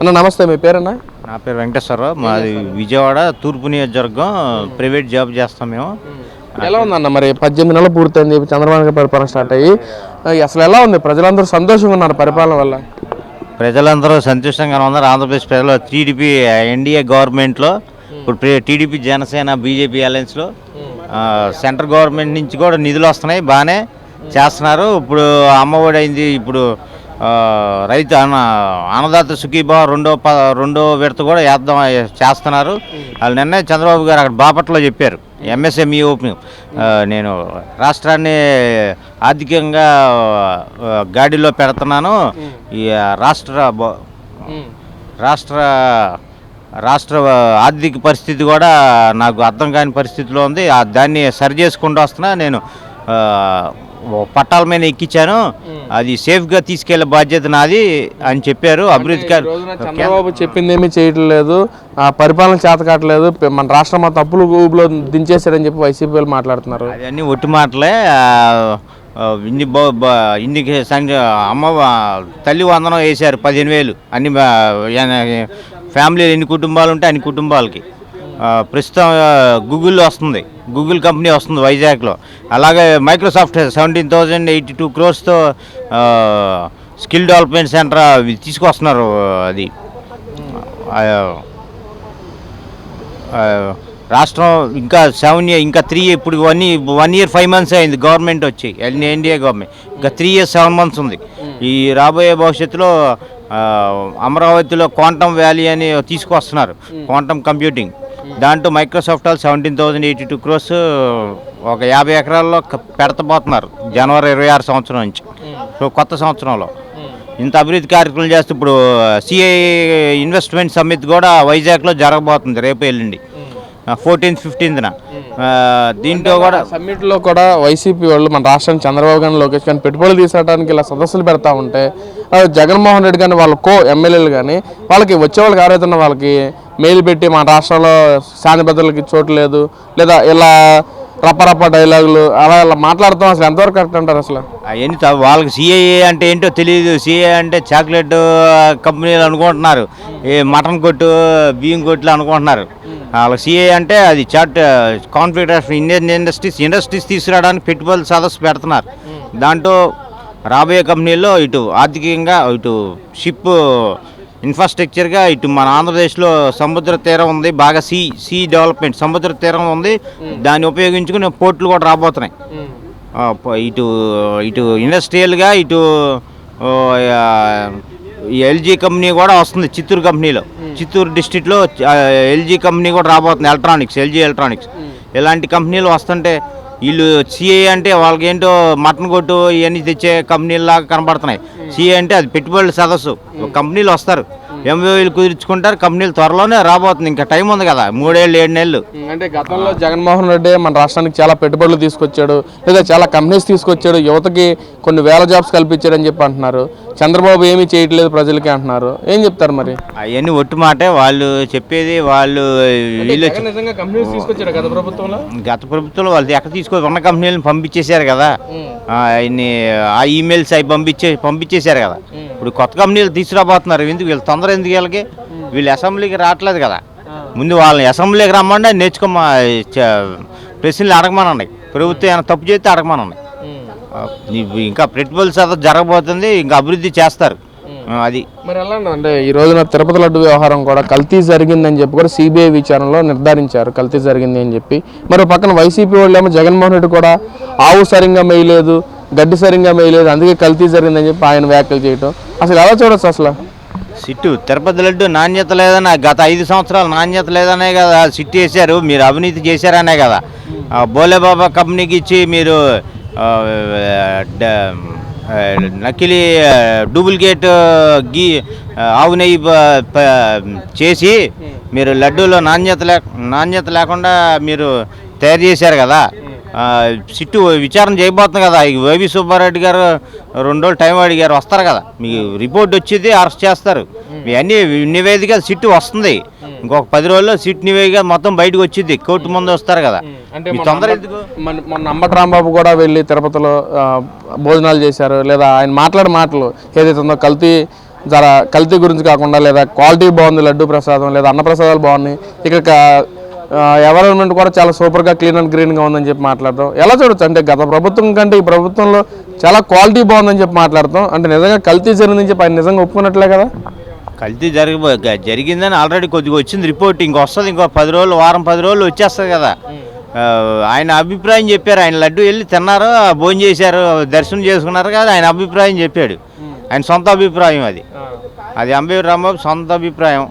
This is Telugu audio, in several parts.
అన్న నమస్తే మీ పేరన్నా? నా పేరు వెంకటేశ్వరరావు మాది విజయవాడ తూర్పు నియోజకవర్గం. ప్రైవేట్ జాబ్ చేస్తాం మేము. ఎలా ఉందన్న మరి? పద్దెనిమిది నెలలు పూర్తయింది చంద్రబాబు పరిపాలన స్టార్ట్ అయ్యి. అసలు ఎలా ఉంది? ప్రజలందరూ సంతోషంగా ఉన్నారు పరిపాలన వల్ల. ప్రజలందరూ సంతోషంగా ఉన్నారు. ఆంధ్రప్రదేశ్ ప్రజలు టీడీపీ ఎన్డీఏ గవర్నమెంట్లో ఇప్పుడు టీడీపీ జనసేన బీజేపీ అలయన్స్లో సెంట్రల్ గవర్నమెంట్ నుంచి కూడా నిధులు వస్తున్నాయి. బాగానే చేస్తున్నారు. ఇప్పుడు అమ్మఒడి అయింది. ఇప్పుడు రైతు అన్న అన్నదాత సుఖీభావ రెండో ప రెండో విడత కూడా వేద్దాం చేస్తున్నారు. వాళ్ళు నిన్నే చంద్రబాబు గారు అక్కడ బాపట్లో చెప్పారు. ఎంఎస్ఎంఈ ఓపెనింగ్ నేను రాష్ట్రాన్ని ఆర్థికంగా గాడిలో పెడుతున్నాను. ఈ రాష్ట్ర రాష్ట్ర రాష్ట్ర ఆర్థిక పరిస్థితి కూడా నాకు అర్థం కాని పరిస్థితిలో ఉంది. ఆ దాన్ని సరి చేసుకుంటూ వస్తున్నా. నేను పట్టాల మీద ఎక్కించాను. అది సేఫ్గా తీసుకెళ్ళే బాధ్యత నాది అని చెప్పారు అభివృద్ధి చంద్రబాబు చెప్పింది ఏమీ చేయట్లేదు. ఆ పరిపాలన చేత కావట్లేదు. మన రాష్ట్రం మొత్తం అప్పులు ఊబిలో దించేశారని చెప్పి వైసీపీ వాళ్ళు మాట్లాడుతున్నారు. అవన్నీ ఒట్టి మాటలే. ఇన్ని ఇన్ని అమ్మ తల్లి వందనం వేశారు పదిహేను వేలు. అన్ని ఫ్యామిలీలు ఎన్ని కుటుంబాలు ఉంటే అన్ని కుటుంబాలకి. ప్రస్తుతం గూగుల్ వస్తుంది. గూగుల్ కంపెనీ వస్తుంది వైజాగ్లో. అలాగే Microsoft seventeen thousand eighty two క్రోర్స్తో skill development centre తీసుకొస్తున్నారు అది. రాష్ట్రం ఇంకా సెవెన్ ఇయర్ ఇంకా త్రీ ఇప్పుడు one one year five months అయింది గవర్నమెంట్ వచ్చి ఎన్డీఏ గవర్నమెంట్ ఇంకా త్రీ ఇయర్స్ సెవెన్ మంత్స్ ఉంది. ఈ రాబోయే భవిష్యత్తులో అమరావతిలో క్వాంటమ్ వ్యాలీ అని తీసుకొస్తున్నారు. క్వాంటమ్ కంప్యూటింగ్ దాంట్లో మైక్రోసాఫ్ట్ వాళ్ళు seventeen thousand eighty two crores ఒక యాభై ఎకరాల్లో పెడతబోతున్నారు జనవరి ఇరవై ఆరు సంవత్సరం నుంచి. సో కొత్త సంవత్సరంలో. ఇంత అభివృద్ధి కార్యక్రమాలు చేస్తూ ఇప్పుడు సిఐ ఇన్వెస్ట్మెంట్ సమ్మిట్ కూడా వైజాగ్లో జరగబోతుంది రేపు ఎల్లుండి. ఫోర్టీన్త్ ఫిఫ్టీన్త్న దీంట్లో కూడా సమ్మిట్లో కూడా వైసీపీ వాళ్ళు మన రాష్ట్రానికి చంద్రబాబు గారిని లోకేష్ కానీ పెట్టుబడులు తీసుకోవడానికి ఇలా సదస్సులు పెడతా ఉంటే జగన్మోహన్ రెడ్డి కానీ వాళ్ళ కో ఎమ్మెల్యేలు కానీ వాళ్ళకి వచ్చే వాళ్ళకి ఎవరైతున్న వాళ్ళకి మెయిల్ పెట్టి మన రాష్ట్రంలో శాంతి భద్రతలకి చోటు లేదు లేదా ఇలా రప్పరప్ప డైలాగులు అలా ఇలా మాట్లాడతాం అసలు. ఎంతవరకు కరెక్ట్ అంటారు అసలు? అవన్నీ వాళ్ళకి సిఐఏ అంటే ఏంటో తెలియదు సిఐఏ అంటే చాక్లెట్ కంపెనీలు అనుకుంటున్నారు. ఏ మటన్ కొట్టు బియ్యం కొట్లు అనుకుంటున్నారు. వాళ్ళకి సిఐ అంటే అది చాట్ కాన్ఫిడరేషన్ ఇండియన్ ఇండస్ట్రీస్ ఇండస్ట్రీస్ తీసుకురావడానికి పెట్టుబడులు సదస్సు పెడుతున్నారు. దాంట్లో రాబోయే కంపెనీల్లో ఇటు ఆర్థికంగా ఇటు షిప్ ఇన్ఫ్రాస్ట్రక్చర్గా ఇటు మన ఆంధ్రప్రదేశ్లో సముద్ర తీరం ఉంది బాగా సీ సీ డెవలప్మెంట్ సముద్ర తీరం ఉంది. దాన్ని ఉపయోగించుకుని పోర్టులు కూడా రాబోతున్నాయి. ఇటు ఇటు ఇండస్ట్రియల్గా ఇటు ఎల్జీ కంపెనీ కూడా వస్తుంది చిత్తూరు కంపెనీలో. చిత్తూరు డిస్టిక్లో ఎల్జీ కంపెనీ కూడా రాబోతుంది ఎలక్ట్రానిక్స్ ఎల్జీ ఎలక్ట్రానిక్స్. ఇలాంటి కంపెనీలు వస్తుంటే వీళ్ళు సిఏ అంటే వాళ్ళకి ఏంటో మటన్ కొట్టు ఇవన్నీ తెచ్చే కంపెనీలాగా కనబడుతున్నాయి. సిఐ అంటే అది పెట్టుబడుల సదస్సు. కంపెనీలు వస్తారు. ఎంఓఈలు కుదుర్చుకుంటారు. కంపెనీలు త్వరలోనే రాబోతుంది. ఇంకా టైం ఉంది కదా. మూడేళ్ళు ఏడు నెలలు. అంటే గతంలో జగన్మోహన్ రెడ్డి మన రాష్ట్రానికి చాలా పెట్టుబడులు తీసుకొచ్చాడు. లేదా చాలా కంపెనీస్ తీసుకొచ్చాడు. యువతకి కొన్ని వేల జాబ్స్ కల్పించాడని చెప్పి అంటున్నారు. చంద్రబాబు ఏమీ చేయట్లేదు ప్రజలకి అంటున్నారు. ఏం చెప్తారు మరి? అవన్నీ ఒట్టు మాటే. వాళ్ళు చెప్పేది వాళ్ళు వీళ్ళు నిజంగా కంపెనీస్ తీసుకొచ్చాడు గత ప్రభుత్వంలో? గత ప్రభుత్వంలో వాళ్ళు ఎక్కడ తీసుకో ఉన్న కంపెనీలను పంపించేశారు కదా. ఆయన్ని ఆ ఈమెయిల్స్ అవి పంపించే పంపించేశారు కదా. ఇప్పుడు కొత్త కంపెనీలు తీసుకురాబోతున్నారు. ఎందుకు? వీళ్ళు తొందర ఎందుకు వీళ్ళకి? వీళ్ళు అసెంబ్లీకి రావట్లేదు కదా. ముందు వాళ్ళని అసెంబ్లీకి రమ్మండి నేర్చుకోమా చ- ప్రశ్నలు అడగమనండి. ప్రభుత్వం ఏమైనా తప్పు చేస్తే అడగమనండి. ఇంకా పెట్టుబడులు సదస్సు జరగబోతుంది ఇంకా అభివృద్ధి చేస్తారు. అది. మరి ఎలా అంటే ఈ రోజున తిరుపతి లడ్డు వ్యవహారం కూడా కల్తీ జరిగిందని చెప్పి కూడా సిబిఐ విచారణలో నిర్ధారించారు కల్తీ జరిగింది అని చెప్పి. మరి పక్కన వైసీపీ వాళ్ళు ఏమో జగన్మోహన్ రెడ్డి కూడా ఆవు సరిగ్గా మేయలేదు గడ్డి సరిగ్గా మేయలేదు అందుకే కల్తీ జరిగిందని చెప్పి ఆయన వ్యాఖ్యలు చేయటం. అసలు ఎలా చూడొచ్చు అసలు? సిట్టు తిరుపతి లడ్డు నాణ్యత లేదన్న గత ఐదు సంవత్సరాలు నాణ్యత లేదనే కదా సిట్టు వేశారు మీరు అవినీతి చేశారనే కదా. బోలేబాబా కంపెనీకి ఇచ్చి మీరు నకిలీ డూప్లికేట్ గీ ఆవు నెయ్యి చేసి మీరు లడ్డూలో నాణ్యత లేక నాణ్యత లేకుండా మీరు తయారు చేశారు కదా. సిట్టు విచారణ చేయబోతుంది కదా. ఈ వైవి సుబ్బారెడ్డి గారు రెండు రోజులు టైం అడిగారు వస్తారు కదా. మీకు రిపోర్ట్ వచ్చేది అరెస్ట్ చేస్తారు. అన్ని నివేదిక సిట్టు వస్తుంది. ఇంకొక పది రోజుల్లో సిట్ నివేదిక మొత్తం బయటకు వచ్చింది కోర్టు ముందు వస్తారు కదా. అంటే మొన్న తొందర అంబట్- మొన్న- రాంబాబు కూడా వెళ్ళి తిరుపతిలో భోజనాలు చేశారు. లేదా ఆయన మాట్లాడే మాటలు ఏదైతే ఉందో కల్తీ జర కల్తీ గురించి కాకుండా లేదా క్వాలిటీ బాగుంది లడ్డు ప్రసాదం లేదా అన్న ప్రసాదాలు బాగున్నాయి. ఇక్కడ ఎవరన్మెంట్ కూడా చాలా సూపర్గా క్లీన్ అండ్ గ్రీన్గా ఉందని చెప్పి మాట్లాడతాం. ఎలా చూడొచ్చు? అంటే గత ప్రభుత్వం కంటే ఈ ప్రభుత్వంలో చాలా క్వాలిటీ బాగుందని చెప్పి మాట్లాడతాం. అంటే నిజంగా కల్తీ జరిగిందని చెప్పి ఆయన నిజంగా ఒప్పుకున్నట్లే కదా? కల్తీ జరిగి జరిగిందని ఆల్రెడీ కొద్దిగా వచ్చింది రిపోర్ట్ ఇంక వస్తుంది ఇంకో పది రోజులు వారం పది రోజులు వచ్చేస్తుంది కదా. ఆయన అభిప్రాయం చెప్పారు. ఆయన లడ్డు వెళ్ళి తిన్నారు భోజనం చేశారు దర్శనం చేసుకున్నారు కదా ఆయన అభిప్రాయం చెప్పాడు. ఆయన సొంత అభిప్రాయం అది. అది అంబేరు రాంబాబు సొంత అభిప్రాయం.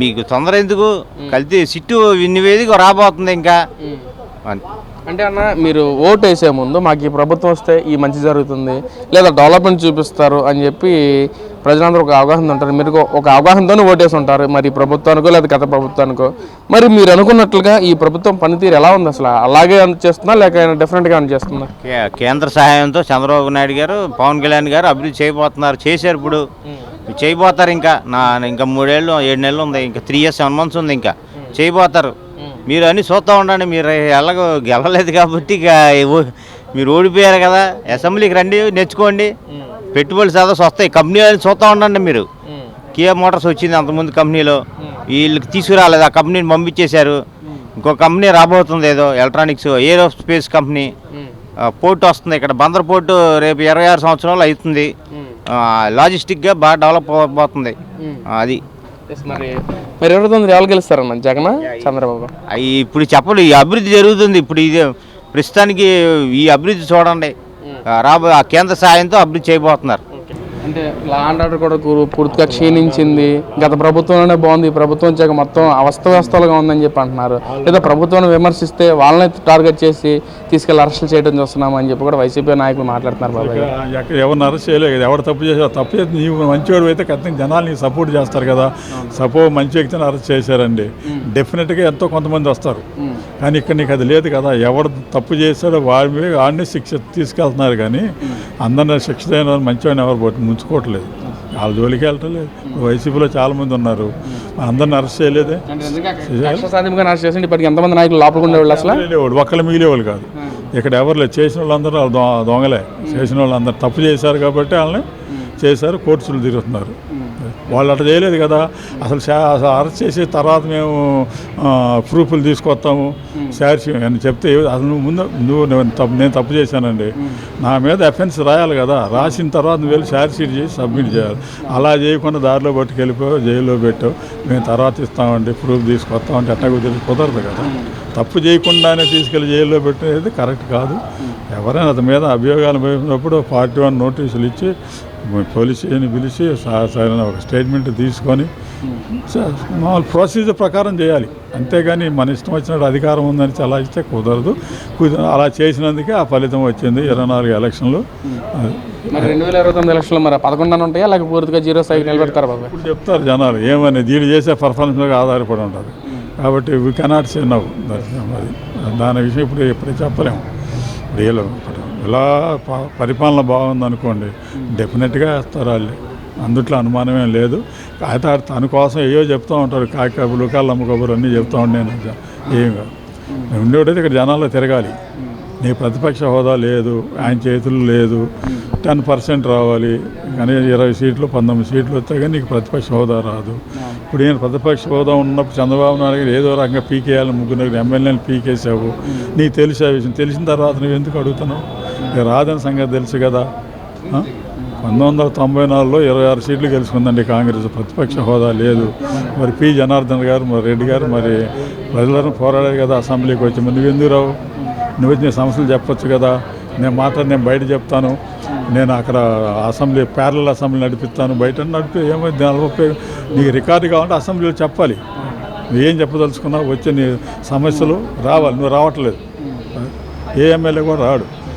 మీకు తొందర ఎందుకు? కల్తీ సిట్టు నివేదిక రాబోతుంది ఇంకా. అంటే అన్న మీరు ఓటు వేసే ముందు మాకు ఈ ప్రభుత్వం వస్తే ఈ మంచి జరుగుతుంది లేదా డెవలప్మెంట్ చూపిస్తారు అని చెప్పి ప్రజలందరూ ఒక అవగాహన ఉంటారు. మీరు ఒక- అవగాహనతోనే ఓటేసి ఉంటారు మరి ఈ ప్రభుత్వానికో లేదా గత ప్రభుత్వానికో. మరి మీరు అనుకున్నట్లుగా ఈ ప్రభుత్వం పనితీరు ఎలా ఉంది అసలు? అలాగే అని చేస్తుందా లేక డిఫరెంట్గా అని చేస్తుందా? కేంద్ర సహాయంతో చంద్రబాబు నాయుడు గారు పవన్ కళ్యాణ్ గారు అభివృద్ధి చేయబోతున్నారు చేశారు ఇప్పుడు. చేయబోతారు ఇంకా. నా ఇంకా మూడేళ్ళు ఏడు నెలలు ఉంది ఇంకా త్రీ ఇయర్స్ సెవెన్ మంత్స్ ఉంది ఇంకా. చేయబోతారు. మీరు అన్ని చూస్తూ ఉండండి మీరు ఎలాగో గెలవలేదు కాబట్టి ఇక మీరు ఓడిపోయారు కదా. అసెంబ్లీకి రండి నేర్చుకోండి. పెట్టుబడులు సదస్సు వస్తాయి కంపెనీలు చూస్తూ ఉండండి మీరు. కియా మోటార్స్ వచ్చింది అంతకుముందు కంపెనీలో. వీళ్ళకి తీసుకురాలేదు. ఆ కంపెనీని పంపించేశారు. ఇంకో కంపెనీ రాబోతుంది ఏదో electronics aerospace company port వస్తుంది ఇక్కడ. బందర్ పోర్టు రేపు ఇరవై ఆరు సంవత్సరాలు అవుతుంది. లాజిస్టిక్గా బాగా డెవలప్ అవబోతుంది ఆ, అది. మరి మరి ఎవరితో ఎవరు గెలుస్తారన్న జగన్ చంద్రబాబు అయి ఇప్పుడు చెప్పండి ఈ అభివృద్ధి జరుగుతుంది. ఇప్పుడు ఇది ప్రస్తుతానికి ఈ అభివృద్ధి చూడండి. రాబో ఆ కేంద్ర సహాయంతో అభివృద్ధి చేయబోతున్నారు. అంటే లా అండ్ ఆర్డర్ కూడా పూర్- పూర్తిగా క్షీణించింది. గత ప్రభుత్వంలోనే బాగుంది. ప్రభుత్వం వచ్చాక మొత్తం అవస్థవ్యస్తలుగా ఉందని చెప్పి అంటున్నారు. లేదా ప్రభుత్వాన్ని విమర్శిస్తే వాళ్ళని టార్గెట్ చేసి తీసుకెళ్ళి అరెస్టులు చేయడం చూస్తున్నాం అని చెప్పి కూడా వైసీపీ నాయకులు మాట్లాడుతున్నారు బాబాయ్ ఎవరిని అరెస్ట్ చేయలేదు కదా. ఎవరు తప్పు చేసావు తప్పు చేసి నీవు మంచివాడు అయితే ఖచ్చితంగా జనాలు నీకు సపోర్ట్ చేస్తారు కదా. సపోజ్ మంచి వ్యక్తిని అరెస్ట్ చేశారండి. డెఫినెట్గా ఎంతో కొంతమంది వస్తారు. కానీ ఇక్కడ నీకు అది లేదు కదా. ఎవడు తప్పు చేశాడో వాడి మీద వాడిని శిక్ష తీసుకెళ్తున్నారు కానీ అందరిని శిక్ష మంచివాడిని ఎవరు పట్టు ముంచుకోవట్లేదు వాళ్ళ జోలికి వెళ్ళటం లేదు. వైసీపీలో చాలా మంది ఉన్నారు. అందరిని అరెస్ట్ చేయలేదే. నాశ చేసి ఇప్పటికి ఎంతమంది నాయకులు అసలు? ఒక్కళ్ళు మిగిలేవాళ్ళు కాదు. ఇక్కడ ఎవరు లేదు. చేసిన వాళ్ళందరూ వాళ్ళు దొంగలే. చేసిన వాళ్ళందరూ తప్పు చేశారు కాబట్టి వాళ్ళని చేశారు కోర్టులు తిరుగుతున్నారు. వాళ్ళు అట్లా చేయలేదు కదా. అసలు అసలు అరెస్ట్ చేసి తర్వాత మేము ప్రూఫ్లు తీసుకొస్తాము. శారీ అని చెప్తే అసలు నువ్వు ముందు నువ్వు నేను తప్పు నేను తప్పు చేశానండి. నా మీద ఎఫెన్స్ రాయాలి కదా. రాసిన తర్వాత నువ్వు వెళ్ళి షీట్ చేసి సబ్మిట్ చేయాలి. అలా చేయకుండా దారిలో పట్టుకెళ్ళిపోయావు జైల్లో పెట్టావు మేము తర్వాత ఇస్తామండి ప్రూఫ్ తీసుకొస్తామంటే అట్లా కుదిరి కుదరదు కదా. తప్పు చేయకుండానే తీసుకెళ్ళి జైల్లో పెట్టేది కరెక్ట్ కాదు. ఎవరైనా అతని మీద అభియోగాలు వేసినప్పుడు పార్టీ వన్ నోటీసులు ఇచ్చి పోలీస్ స్టేషన్ పిలిచి సరైన ఒక స్టేట్మెంట్ తీసుకొని మామూలు ప్రొసీజర్ ప్రకారం చేయాలి. అంతేగాని మన ఇష్టం వచ్చినట్టు అధికారం ఉందని అలా ఇస్తే కుదరదు. కుద- అలా చేసినందుకే ఆ ఫలితం వచ్చింది ఇరవై నాలుగు ఎలక్షన్లు. మరి రెండు వేల ఇరవై తొమ్మిది ఎలక్షన్లు మరి పదకొండున ఉంటాయా? లేక పూర్తిగా జీరో స్థాయికి నిలబెడతారు బాబాయ్ ఇప్పుడు చెప్తారు జనాలు ఏమని దీని చేసే పర్ఫార్మెన్స్ మీద ఆధారపడి ఉంటుంది. కాబట్టి వీ కెనాట్ సే నవ్వు అది దాని విషయం ఇప్పుడు ఎప్పుడే చెప్పలేము. ఇప్పుడు ఇలా ప- పరిపాలన బాగుంది అనుకోండి డెఫినెట్గా వేస్తారు వాళ్ళు. అందుట్లో అనుమానమే లేదు. అయితే తను తన కోసం ఏయో చెప్తూ ఉంటారు కాకి కబుర్లు కళ్ళమ్మ అన్నీ చెప్తూ ఉండే ఏం కాదు. ఉండేవాడైతే ఇక్కడ జనాల్లో తిరగాలి. నీ ప్రతిపక్ష హోదా లేదు ఆయన చేతులు లేదు టెన్ పర్సెంట్ రావాలి కానీ ఇరవై సీట్లు పంతొమ్మిది సీట్లు వస్తే కానీ నీకు ప్రతిపక్ష హోదా రాదు. ఇప్పుడు నేను ప్రతిపక్ష హోదా ఉన్నప్పుడు చంద్రబాబు నాయుడు గారు ఏదో రకంగా పీకేయాలి ముగ్గురు ఎమ్మెల్యేలు పీకేసావు. నీకు తెలిసే విషయం. తెలిసిన తర్వాత నువ్వు ఎందుకు అడుగుతున్నావు? రాదని సంగతి తెలుసు కదా? పంతొమ్మిది వందల తొంభై నాలుగులో ఇరవై ఆరు సీట్లు గెలుచుకుందండి కాంగ్రెస్. ప్రతిపక్ష హోదా లేదు. మరి పి. జనార్దన్ గారు మరి రెడ్డి గారు మరి ప్రజలను పోరాడారు కదా అసెంబ్లీకి వచ్చి. మరి నువ్వు ఎందుకు రావు నువ్వు వచ్చి నీ సమస్యలు చెప్పొచ్చు కదా. నేను మాట్లాడి నేను బయట చెప్తాను. నేను అక్కడ అసెంబ్లీ ప్యారల అసెంబ్లీ నడిపిస్తాను. బయట నడిపి ఏమైంది దానిలో నీకు రికార్డు కావాలంటే అసెంబ్లీలో చెప్పాలి. నువ్వేం చెప్పదలుచుకున్నావు? వచ్చే నీ సమస్యలు రావాలి. నువ్వు రావట్లేదు. ఏ ఎమ్మెల్యే కూడా రాడు.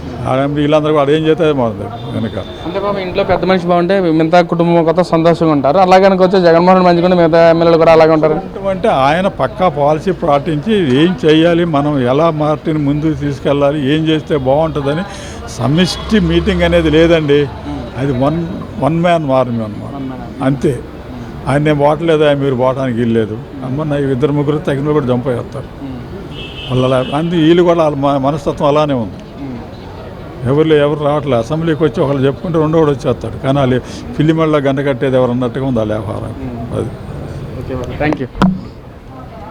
వీళ్ళందరూ కూడా ఏం చేస్తే బాగుంది కనుక అంటే బాబా ఇంట్లో పెద్ద మనిషి బాగుంటే మిగతా కుటుంబం కొత్త సంతోషంగా ఉంటారు. అలాగే వచ్చి జగన్మోహన్ రెడ్డి మంచిగా మిగతా ఎమ్మెల్యేలు కూడా అలాగే ఉంటారు. అంటే ఆయన పక్కా పాలసీ పాటించి ఏం చేయాలి మనం ఎలా పార్టీని ముందుకు తీసుకెళ్ళాలి ఏం చేస్తే బాగుంటుందని సమిష్టి మీటింగ్ అనేది లేదండి. అది వన్ వన్ మ్యాన్ ఆర్మీ అన్నమాట. అంతే. ఆయన నేను పోవట్లేదా మీరు పోవడానికి వీల్లేదు. అమ్మ నా ఇద్దరు ముగ్గురు తగిన కూడా జంప్ అయ్యేస్తారు. వాళ్ళ అందు వీళ్ళు కూడా వాళ్ళ మనస్తత్వం అలానే ఉంది. ఎవరు ఎవరు రావట్లే. అసెంబ్లీకి వచ్చి ఒకళ్ళు చెప్పుకుంటే రెండో వాడు వచ్చేస్తాడు. కానీ వాళ్ళు ఫిలిమల్లో గంట కట్టేది ఎవరు అన్నట్టుగా ఉంది ఆ వ్యవహారం. అది. Okay thank you